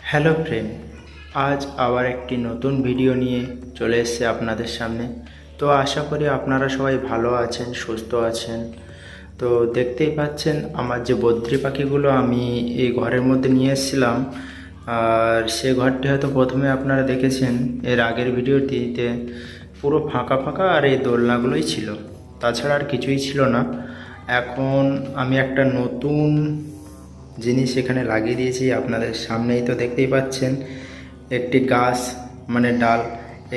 Hello friend, আজ আবার একটি নতুন ভিডিও নিয়ে চলে এসেছে আপনাদের সামনে। তো আশা করি আপনারা সবাই ভালো আছেন, সুস্থ আছেন। তো দেখতেই পাচ্ছেন, আমার যে বদ্রি পাখিগুলো আমি এই ঘরের মধ্যে নিয়ে এসেছিলাম, আর সে ঘরটি হয়তো প্রথমে আপনারা দেখেছেন, এর আগের ভিডিওটিতে পুরো ফাঁকা ফাঁকা আর এই দোলনাগুলোই ছিল। তাছাড়া আর কিছুই ছিল না। এখন আমি একটা নতুন জিনিস এখানে লাগিয়ে দিয়েছি, আপনাদের সামনেই তো দেখতেই পাচ্ছেন একটি গাছ মানে ডাল,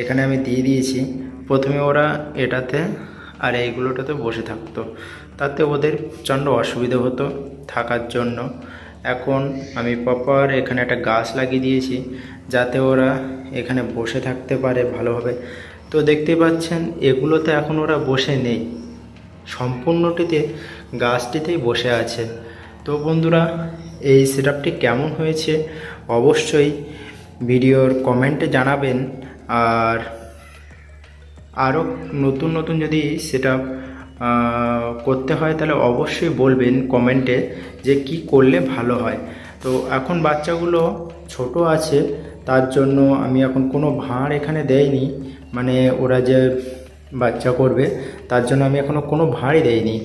এখানে আমি দিয়ে দিয়েছি। প্রথমে ওরা এটাতে আর এইগুলোটাতে বসে থাকতো। তাতে ওদের প্রচণ্ড অসুবিধা হতো থাকার জন্য। এখন আমি প্রপার এখানে একটা গাছ লাগিয়ে দিয়েছি, যাতে ওরা এখানে বসে থাকতে পারে ভালোভাবে। তো দেখতেই পাচ্ছেন, এগুলোতে এখন ওরা বসে নেই। সম্পূর্ণটিতে গাছটিতেই বসে আছে। তো বন্ধুরা, এই সেটআপটি কেমন হয়েছে অবশ্যই ভিডিওর কমেন্টে জানাবেন। আর আরও নতুন নতুন যদি সেটা করতে হয় তাহলে অবশ্যই বলবেন কমেন্টে যে কি করলে ভালো হয়। তো এখন বাচ্চাগুলো ছোট আছে, তার জন্য আমি এখন কোনো ভাঁড় এখানে দেইনি মানে ওরা যে বাচ্চা করবে, তার জন্য আমি এখনও কোনো ভাঁড়ই দেইনি।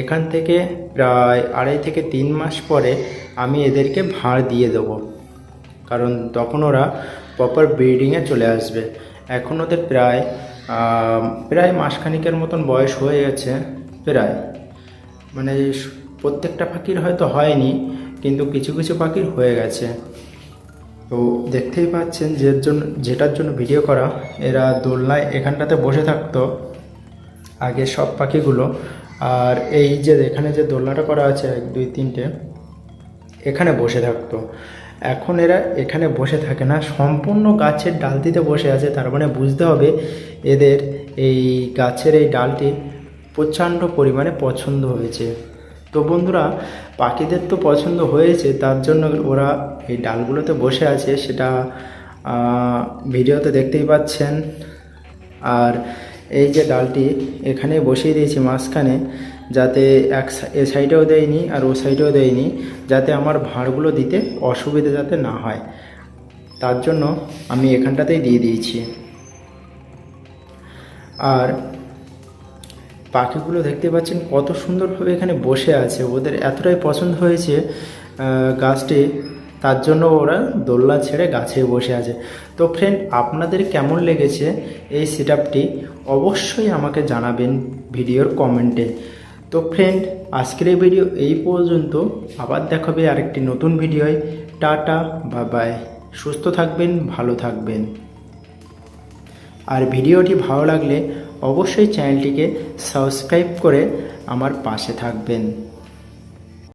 এখান থেকে প্রায় আড়াই থেকে তিন মাস পরে আমি এদেরকে ভাঁড় দিয়ে দেবো। কারণ তখন ওরা প্রপার ব্রিডিংয়ে চলে আসবে। এখন ওদের প্রায় প্রায় মাসখানিকের মতন বয়স হয়ে গেছে, প্রায়। মানে প্রত্যেকটা পাখির হয়তো হয়নি, কিন্তু কিছু কিছু পাখির হয়ে গেছে। তো দেখতেই পাচ্ছেন যে জন্য, যেটার জন্য ভিডিও করা, এরা দোলনায় এখানটাতে বসে থাকতো, আগে সব পাখিগুলো। আর এই যে এখানে যে দোলনাটা করা আছে, এক, দুই, তিনটে, এখানে বসে থাকতো। এখন এরা এখানে বসে থাকে না, সম্পূর্ণ গাছের ডালটিতে বসে আছে, তার মানে বুঝতে হবে এদের এই গাছের এই ডালটি প্রচণ্ড পরিমাণে পছন্দ হয়েছে। তো বন্ধুরা পাখিদের তো পছন্দ হয়েছে, তার জন্য ওরা এই ডালগুলোতে বসে আছে, সেটা ভিডিওতে দেখতেই পাচ্ছেন। আর এই যে ডালটি এখানে বসিয়ে দিয়েছি মাঝখানে, যাতে এক এ সাইডেও দেয়নি আর ও সাইডেও দেয়নি, যাতে আমার ভাঁড়গুলো দিতে অসুবিধা যাতে না হয়। তার জন্য আমি এখানটাতেই দিয়ে দিয়েছি। আর পাখিগুলো দেখতে পাচ্ছেন কত সুন্দরভাবে এখানে বসে আছে। ওদের এতটাই পছন্দ হয়েছে গাছটি, তার জন্য ওরা দোলনা ছেড়ে গাছে বসে আছে। তো ফ্রেন্ড আপনাদের কেমন লেগেছে এই সেট অবশ্যই আমাকে জানাবেন ভিডিওর কমেন্টে তো ফ্রেন্ড আজকের এই ভিডিও এই পর্যন্ত। আবার দেখাবে আরেকটি নতুন ভিডিওয় টাটা বা বাই সুস্থ থাকবেন, ভালো থাকবেন। আর ভিডিওটি ভালো লাগলে অবশ্যই চ্যানেলটিকে সাবস্ক্রাইব করে আমার পাশে থাকবেন।